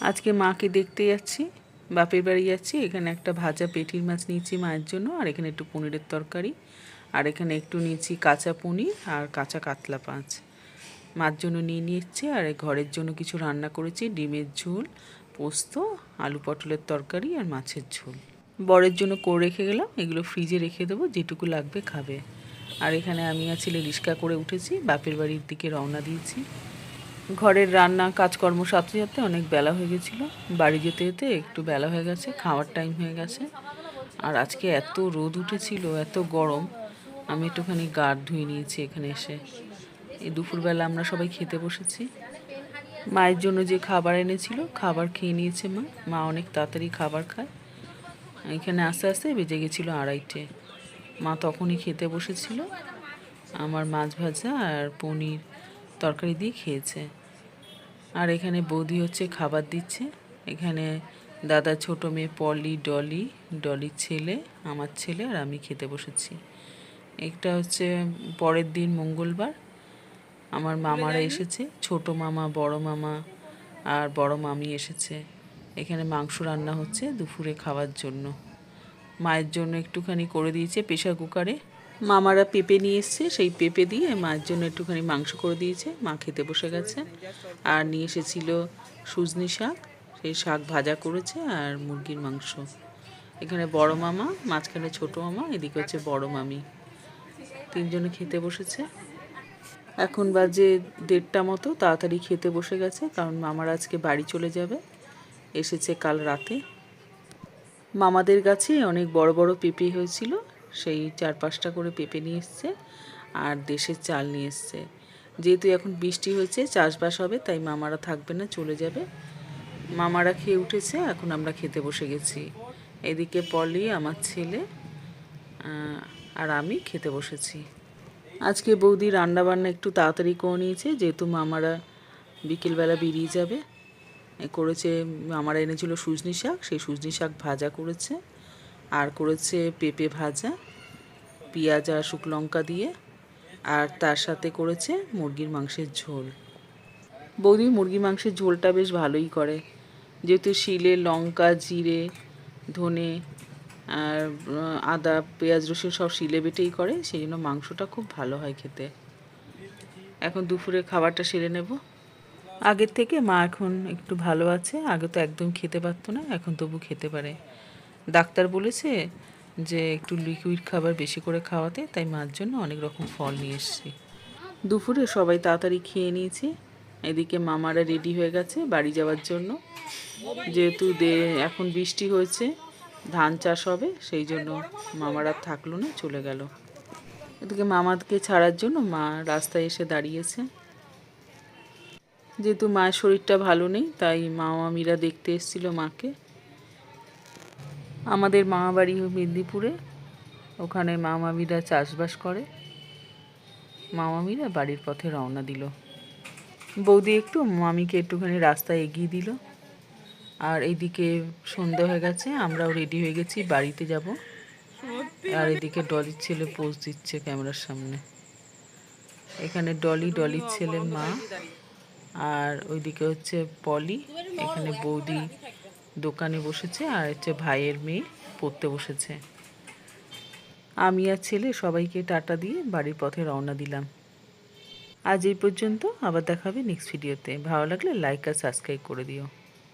আজকে মাকে দেখতে যাচ্ছি, বাপের বাড়ি যাচ্ছি, এখানে একটা ভাজা পেটির মাছ নিয়েছি মায়ের জন্য, আর এখানে একটু পনিরের তরকারি, আর এখানে একটু নিয়েছি কাঁচা পনির আর কাঁচা কাতলা পাঁচ। মার জন্য নিয়ে নিয়েছি, আর ঘরের জন্য কিছু রান্না করেছি, ডিমের ঝোল, পোস্ত, আলু পটলের তরকারি আর মাছের ঝোল। বরের জন্য করে রেখে গেলাম, এগুলো ফ্রিজে রেখে দেবো, যেটুকু লাগবে খাবে। আর এখানে আমি আর ছেলে করে উঠেছি, বাপের বাড়ির দিকে রওনা দিয়েছি। ঘরের রান্না, কাজকর্ম সাথে সাথে অনেক বেলা হয়ে গেছিল। বাড়ি যেতে যেতে একটু বেলা হয়ে গেছে, খাওয়ার টাইম হয়ে গেছে। আর আজকে এত রোদ উঠেছিল, এত গরম, আমি একটুখানি গা ধুয়ে নিয়েছি এখানে এসে। এই দুপুরবেলা আমরা সবাই খেতে বসেছি। মায়ের জন্য যে খাবার এনেছিল, খাবার খেয়ে নিয়েছে মা। মা অনেক তাড়াতাড়ি খাবার খায়। এখানে আস্তে আস্তে বেজে গেছিল আড়াইটে। মা তখনই খেতে বসেছিল। আমার মাছ ভাজা আর পনির। তরকারি দিয়ে খেয়েছে। আর এখানে বৌদি হচ্ছে খাবার দিচ্ছে। এখানে দাদা ছোট মেয়ে পলি, ডলি, ডলির ছেলে, আমার ছেলে আর আমি খেতে বসেছি। একটা হচ্ছে পরের দিন মঙ্গলবার। আমার মামারা এসেছে, ছোট মামা, বড় মামা আর বড় মামি এসেছে। এখানে মাংস রান্না হচ্ছে দুপুরে খাওয়ার জন্য। মায়ের জন্য একটুখানি করে দিয়েছে প্রেশার কুকারে। মামারা পেঁপে নিয়ে এসছে, সেই পেঁপে দিয়ে মায়ের জন্য একটুখানি মাংস করে দিয়েছে। মা খেতে বসে গেছে। আর নিয়ে এসেছিল সুজনি শাক, সেই শাক ভাজা করেছে আর মুরগির মাংস। এখানে বড় মামা, মাঝখানে ছোট মামা, এদিকে হচ্ছে বড় মামি। তিনজনে খেতে বসেছে। এখন বাজে দেড়টা মতো, তাড়াতাড়ি খেতে বসে গেছে, কারণ মামার আজকে বাড়ি চলে যাবে। এসেছে কাল রাতে। মামাদের গাছে অনেক বড় বড় পেঁপে হয়েছিল সেই চার পাঁচটা করে পেঁপে নিয়ে এসছে আর দেশের চাল নিয়ে এসছে। যেহেতু এখন বৃষ্টি হয়েছে, চাষবাস হবে, তাই মামারা থাকবে না, চলে যাবে। মামারা খেয়ে উঠেছে, এখন আমরা খেতে বসে গেছি। এদিকে পলি, আমার ছেলে আর আমি খেতে বসেছি। আজকে বৌদি রান্নাবান্না একটু তাড়াতাড়ি করে নিয়েছে, যেহেতু মামারা বিকেলবেলা বেরিয়ে যাবে। করেছে, মামারা এনেছিল সুজনি শাক, সেই সুজনি শাক ভাজা করেছে। আর করেছে পেঁপে ভাজা, পেঁয়াজ আর শুকনো লঙ্কা দিয়ে, আর তার সাথে করেছে মুরগির মাংসের ঝোল। বৌদি, মুরগির মাংসের ঝোলটা বেশ ভালোই করে। যেহেতু শিলে লঙ্কা, জিরে, ধনে আর আদা, পেঁয়াজ, রসুন সব শিলে বেটেই করে, সেই জন্য মাংসটা খুব ভালো হয় খেতে। এখন দুপুরে খাবারটা সেরে নেব। আগের থেকে মা এখন একটু ভালো আছে, আগে তো একদম খেতে পারতো না, এখন তবু খেতে পারে। ডাক্তার বলেছে যে একটু লিকুইড খাবার বেশি করে খাওয়াতে, তাই মার জন্য অনেক রকম ফল নিয়ে এসেছি। দুপুরে সবাই তাড়াতাড়ি খেয়ে নিয়েছি। এদিকে মামারা রেডি হয়ে গেছে বাড়ি যাওয়ার জন্য। যেহেতু দে, এখন বৃষ্টি হয়েছে, ধান চাষ হবে, সেই জন্য মামারা থাকল না, চলে গেল। এদিকে মামাকে ছাড়ার জন্য মা রাস্তায় এসে দাঁড়িয়েছে। যেহেতু মায়ের শরীরটা ভালো নেই, তাই মা মামিরা দেখতে এসেছিল মাকে। আমাদের মামা বাড়ি মেদিনীপুরে। ওখানে মা মামিরা চাষবাস করে। মা মামিরা বাড়ির পথে রওনা দিল। বৌদি একটু মামিকে একটুখানি রাস্তায় এগিয়ে দিল। আর এইদিকে সন্ধে হয়ে গেছে আমরাও রেডি হয়ে গেছি বাড়িতে যাব। আর এদিকে ডলির ছেলে পোজ দিচ্ছে ক্যামেরার সামনে। এখানে ডলি ডলির ছেলে মা। আর ওইদিকে হচ্ছে পলি। এখানে বৌদি দোকানে বসেছে আর হচ্ছে ভাইয়ের মেয়ে পড়তে বসেছে। আমি আর ছেলে সবাইকে টাটা দিয়ে বাড়ির পথে রওনা দিলাম। আজ এই পর্যন্ত আবার দেখাবে নেক্সট ভিডিওতে ভালো লাগলে লাইক আর সাবস্ক্রাইব করে দিও।